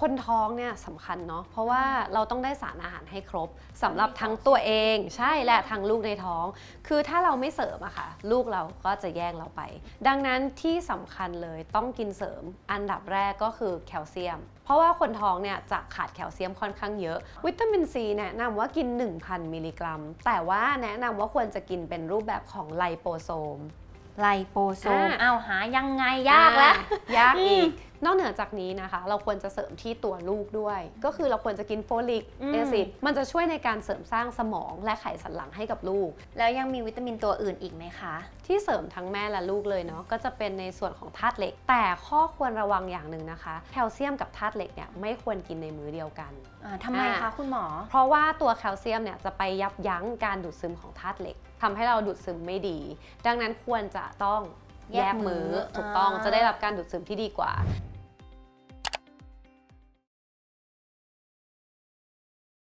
คนท้องเนี่ยสำคัญเนาะเพราะว่าเราต้องได้สารอาหารให้ครบสำหรับทั้งตัวเองใช่และทั้งลูกในท้อง คือถ้าเราไม่เสริมอะค่ะ ลูกเราก็จะแย่งเราไป ดังนั้นที่สำคัญเลยต้องกินเสริม อันดับแรกก็คือแคลเซียม เพราะว่าคนท้องเนี่ยจะขาดแคลเซียมค่อนข้างเยอะ วิตามินซีแนะนำว่ากิน 1,000 มิลลิกรัม แต่ว่าแนะนำว่าควรจะกินเป็นรูปแบบของไลโปโซมไลโปโซมอ่าอ้าวหายังไงยากแล้วอะยากอีกอื นอกเหนือจากนี้นะคะ เราควรจะเสริมที่ตัวลูกด้วย ก็คือเราควรจะกินโฟลิกอืมแอซิดมันจะช่วยในการเสริมสร้างสมองและไขสันหลังให้กับลูก แล้วยังมีวิตามินตัวอื่นอีกไหมคะ ที่เสริมทั้งแม่และลูกเลยเนาะก็จะเป็นในส่วนของธาตุเหล็ก แต่ข้อควรระวังอย่างหนึ่งนะคะ แคลเซียมกับธาตุเหล็กเนี่ยไม่ควรกินในมื้อเดียวกันอ่าทำไมอ่าคะคุณหมอ เพราะว่าตัวแคลเซียมเนี่ยจะไปยับยั้งการดูดซึมของธาตุเหล็กทำให้เราดูดซึมไม่ดี ดังนั้นควรจะต้องแยแยกกมื้มื้ออถูกต้องอ่าจะได้รับการดูดซึมที่ดีกว่า